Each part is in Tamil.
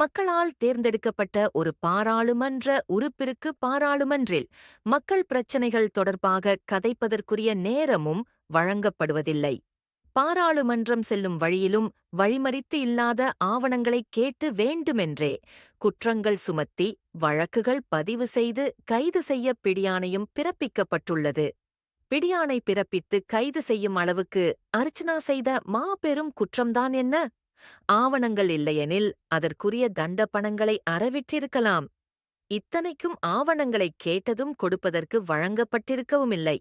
மக்களால் தேர்ந்தெடுக்கப்பட்ட ஒரு பாராளுமன்ற உறுப்பிற்கு பாராளுமன்றில் மக்கள் பிரச்சினைகள் தொடர்பாக கதைப்பதற்குரிய நேரமும் வழங்கப்படுவதில்லை. பாராளுமன்றம் செல்லும் வழியிலும் வழிமறித்து இல்லாத ஆவணங்களை கேட்டு வேண்டுமென்றே குற்றங்கள் சுமத்தி வழக்குகள் பதிவு செய்து கைது செய்ய பிடியாணையும் பிறப்பிக்கப்பட்டுள்ளது. பிடியாணை பிறப்பித்து கைது செய்யும் அளவுக்கு அர்ச்சனா செய்த மாபெரும் குற்றம்தான் என்ன? ஆவணங்கள் இல்லையெனில் அதற்குரிய தண்ட பணங்களை அறவிற்றிருக்கலாம் இத்தனைக்கும் ஆவணங்களை கேட்டதும் கொடுப்பதற்கு வழங்கப்பட்டிருக்கவும் இல்லை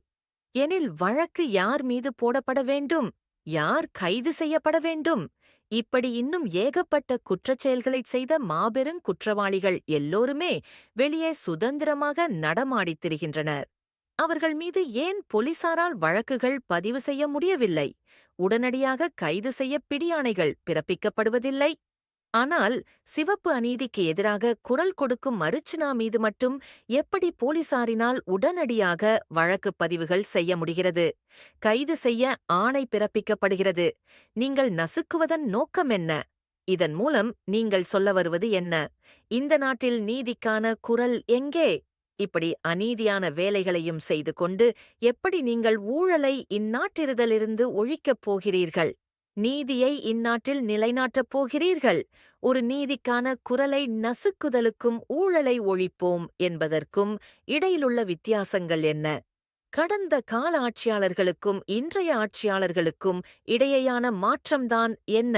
எனில் வழக்கு யார் மீது போடப்பட வேண்டும்? யார் கைது செய்யப்பட வேண்டும்? இப்படி இன்னும் ஏகப்பட்ட குற்றச் செயல்களைச் செய்த மாபெரும் குற்றவாளிகள் எல்லோருமே வெளியே சுதந்திரமாக நடமாடித் திரிகின்றனர். அவர்கள் மீது ஏன் போலீசாரால் வழக்குகள் பதிவு செய்ய முடியவில்லை? உடனடியாக கைது செய்ய பிடியாணைகள் பிறப்பிக்கப்படுவதில்லை. ஆனால் சிவப்பு அநீதிக்கு எதிராக குரல் கொடுக்கும் அருச்சினா மீது மட்டும் எப்படி போலீசாரினால் உடனடியாக வழக்கு பதிவுகள் செய்ய முடிகிறது? கைது செய்ய ஆணை பிறப்பிக்கப்படுகிறது. நீங்கள் நசுக்குவதன் நோக்கம் என்ன? இதன் மூலம் நீங்கள் சொல்ல வருவது என்ன? இந்த நாட்டில் நீதிக்கான குரல் எங்கே? இப்படி அநீதியான வேலைகளையும் செய்து கொண்டு எப்படி நீங்கள் ஊழலை இந்நாட்டிருதலிருந்து ஒழிக்கப் போகிறீர்கள்? நீதியை இந்நாட்டில் நிலைநாட்டப் போகிறீர்கள்? ஒரு நீதிக்கான குரலை நசுக்குதலுக்கும் ஊழலை ஒழிப்போம் என்பதற்கும் இடையிலுள்ள வித்தியாசங்கள் என்ன? கடந்த கால ஆட்சியாளர்களுக்கும் இன்றைய ஆட்சியாளர்களுக்கும் இடையேயான மாற்றம்தான் என்ன?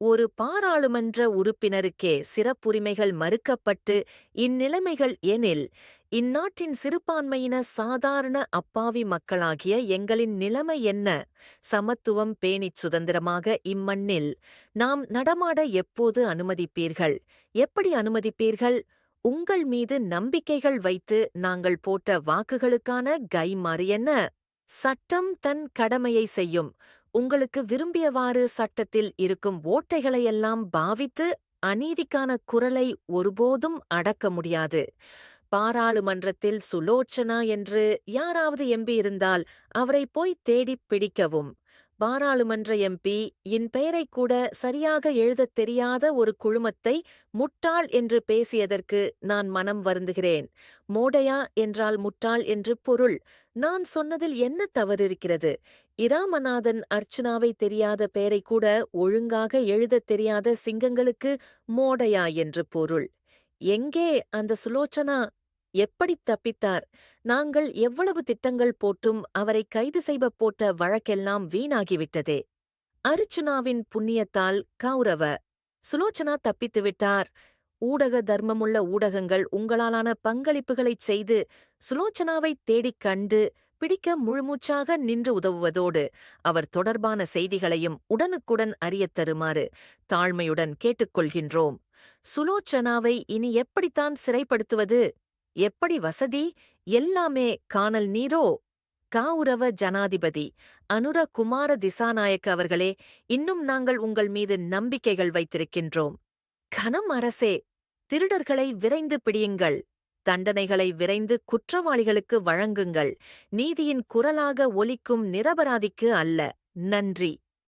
ஒரு பாராளுமன்ற உறுப்பினருக்கே சிறப்புரிமைகள் மறுக்கப்பட்டு இந்நிலைமைகள் எனில் இந்நாட்டின் சிறுபான்மையின சாதாரண அப்பாவி மக்களாகிய எங்களின் நிலைமை என்ன? சமத்துவம் பேணிச் சுதந்திரமாக இம்மண்ணில் நாம் நடமாட எப்போது அனுமதிப்பீர்கள்? எப்படி அனுமதிப்பீர்கள்? உங்கள் மீது நம்பிக்கைகள் வைத்து நாங்கள் போட்ட வாக்குகளுக்கான கைமாறு என்ன? சட்டம் தன் கடமையை செய்யும். உங்களுக்கு விரும்பியவாறு சட்டத்தில் இருக்கும் ஓட்டைகளையெல்லாம் பாவித்து அநீதிக்கான குரலை ஒருபோதும் அடக்க முடியாது. பாராளுமன்றத்தில் சுலோச்சனா என்று யாராவது எம்பி இருந்தால் அவரை போய் தேடிப் பிடிக்கவும். பாராளுமன்ற எம்பி என் பெயரைக் கூட சரியாக எழுதத் தெரியாத ஒரு குழுமத்தை முட்டாள் என்று பேசியதற்கு நான் மனம் வருந்துகிறேன். மோடையா என்றால் முட்டாள் என்று பொருள். நான் சொன்னதில் என்ன தவறிருக்கிறது? இராமநாதன் அர்ச்சனாவை தெரியாத பெயரை கூட ஒழுங்காக எழுதத் தெரியாத சிங்கங்களுக்கு மோடையா என்று பொருள். எங்கே அந்த சுலோச்சனா? எப்படித் தப்பித்தார்? நாங்கள் எவ்வளவு திட்டங்கள் போட்டும் அவரை கைது செய்வ போட்ட வழக்கெல்லாம் வீணாகிவிட்டதே. அர்ச்சுனாவின் புண்ணியத்தால் கௌரவ. சுலோச்சனா தப்பித்துவிட்டார் ஊடக தர்மமுள்ள ஊடகங்கள் உங்களாலான பங்களிப்புகளைச் செய்து சுலோச்சனாவைத் தேடிக் கண்டு பிடிக்க முழுமூச்சாக நின்று உதவுவதோடு அவர் தொடர்பான செய்திகளையும் உடனுக்குடன் அறியத் தருமாறு தாழ்மையுடன் கேட்டுக்கொள்கின்றோம் சுலோச்சனாவை இனி எப்படித்தான் சிறைப்படுத்துவது? எப்படி வசதி? எல்லாமே காணல் நீரோ? காவுரவ ஜனாதிபதி அனுர குமார திசாநாயக்க அவர்களே இன்னும் நாங்கள் உங்கள் மீது நம்பிக்கைகள் வைத்திருக்கின்றோம். கனம் அரசே திருடர்களை விரைந்து பிடியுங்கள். தண்டனைகளை விரைந்து குற்றவாளிகளுக்கு வழங்குங்கள். நீதியின் குரலாக ஒலிக்கும் நிரபராதிக்கு அல்ல. நன்றி.